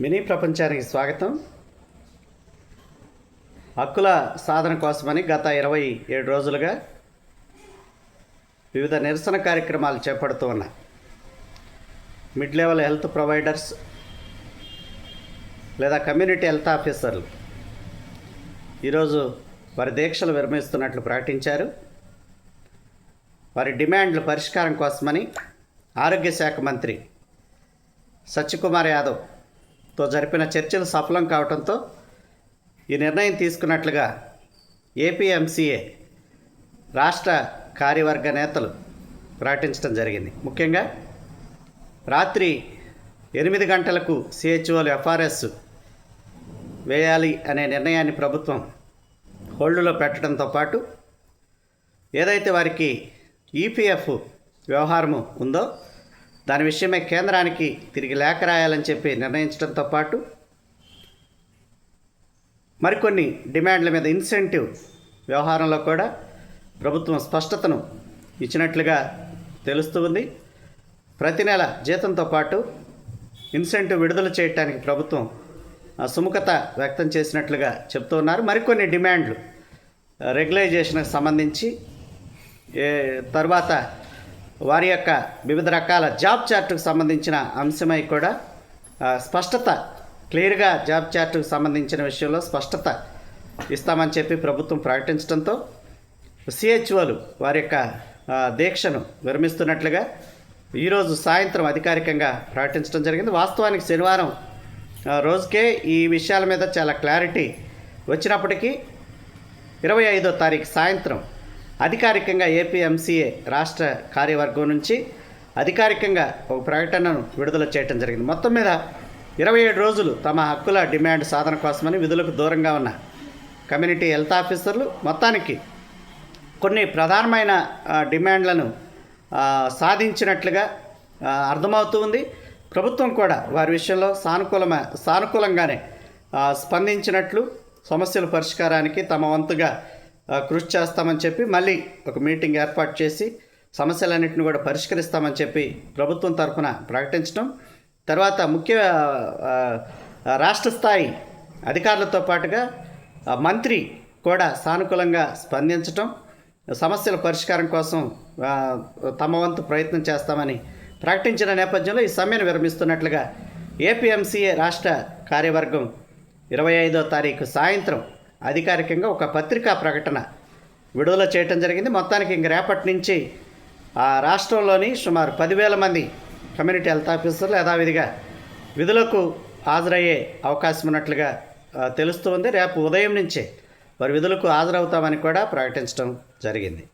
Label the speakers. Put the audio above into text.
Speaker 1: Mini ప్రపంచానికి స్వాగతం. హక్కుల సాధన కోసమని గత ఇరవై ఏడు రోజులుగా వివిధ నిరసన కార్యక్రమాలు చేపడుతూ ఉన్న. మిడ్ లెవెల్ హెల్త్ ప్రొవైడర్స్ లేదా కమ్యూనిటీ హెల్త్ ఆఫీసర్లు ఈరోజు వారి దీక్షలు విరమిస్తున్నట్లు ప్రకటించారు. వారి డిమాండ్ల పరిష్కారం కోసమని ఆరోగ్య శాఖ మంత్రి సత్యకుమార్ యాదవ్ తో జరిపిన చర్చలు సఫలం కావడంతో ఈ నిర్ణయం తీసుకున్నట్లుగా ఏపీఎంసీఏ రాష్ట్ర కార్యవర్గ నేతలు ప్రకటించడం జరిగింది. ముఖ్యంగా రాత్రి ఎనిమిది గంటలకు సిహెచ్ఓలు ఎఫ్ఆర్ఎస్ వేయాలి అనే నిర్ణయాన్ని ప్రభుత్వం హోల్డ్లో పెట్టడంతో పాటు ఏదైతే వారికి ఈపీఎఫ్ వ్యవహారము ఉందో దాని విషయమై కేంద్రానికి తిరిగి లేఖ రాయాలని చెప్పి నిర్ణయించడంతో పాటు మరికొన్ని డిమాండ్ల మీద ఇన్సెంటివ్ వ్యవహారంలో కూడా ప్రభుత్వం స్పష్టతను ఇచ్చినట్లుగా తెలుస్తూ ఉంది. ప్రతి నెల జీతంతో పాటు ఇన్సెంటివ్ విడుదల చేయడానికి ప్రభుత్వం సుముఖత వ్యక్తం చేసినట్లుగా చెప్తూ ఉన్నారు. మరికొన్ని డిమాండ్లు రెగ్యులైజేషన్కి సంబంధించి తర్వాత వారి యొక్క వివిధ రకాల జాబ్ చార్ట్కు సంబంధించిన అంశమై కూడా స్పష్టత క్లియర్గా జాబ్ చార్ట్కు సంబంధించిన విషయంలో స్పష్టత ఇస్తామని చెప్పి ప్రభుత్వం ప్రకటించడంతో సిహెచ్ఓలు వారి యొక్క దీక్షను విరమిస్తున్నట్లుగా ఈరోజు సాయంత్రం అధికారికంగా ప్రకటించడం జరిగింది. వాస్తవానికి శనివారం రోజుకే ఈ విషయాల మీద చాలా క్లారిటీ వచ్చినప్పటికీ ఇరవై ఐదో తారీఖు సాయంత్రం అధికారికంగా ఏపీఎంసీఏ రాష్ట్ర కార్యవర్గం నుంచి అధికారికంగా ఒక ప్రకటనను విడుదల చేయడం జరిగింది. మొత్తం మీద ఇరవై ఏడు రోజులు తమ హక్కుల డిమాండ్ సాధన కోసమని విధులకు దూరంగా ఉన్న కమ్యూనిటీ హెల్త్ ఆఫీసర్లు మొత్తానికి కొన్ని ప్రధానమైన డిమాండ్లను సాధించినట్లుగా అర్థమవుతూ ఉంది. ప్రభుత్వం కూడా వారి విషయంలో సానుకూలమ సానుకూలంగానే స్పందించినట్లు సమస్యల పరిష్కారానికి తమ వంతుగా కృషి చేస్తామని చెప్పి మళ్ళీ ఒక మీటింగ్ ఏర్పాటు చేసి సమస్యలన్నింటిని కూడా పరిష్కరిస్తామని చెప్పి ప్రభుత్వం తరఫున ప్రకటించడం. తర్వాత ముఖ్య రాష్ట్ర స్థాయి అధికారులతో పాటుగా మంత్రి కూడా సానుకూలంగా స్పందించటం సమస్యల పరిష్కారం కోసం తమ వంతు ప్రయత్నం చేస్తామని ప్రకటించిన నేపథ్యంలో ఈ సమ్మెను విరమిస్తున్నట్లుగా ఏపీఎంసీఏ రాష్ట్ర కార్యవర్గం ఇరవై ఐదో తారీఖు సాయంత్రం అధికారికంగా ఒక పత్రికా ప్రకటన విడుదల చేయటం జరిగింది. మొత్తానికి ఇంక రేపటి నుంచి ఆ రాష్ట్రంలోని సుమారు పదివేల మంది కమ్యూనిటీ హెల్త్ ఆఫీసర్లు యథావిధిగా విధులకు హాజరయ్యే అవకాశం ఉన్నట్లుగా తెలుస్తుంది రేపు ఉదయం నుంచే వారి విధులకు హాజరవుతామని కూడా ప్రకటించడం జరిగింది.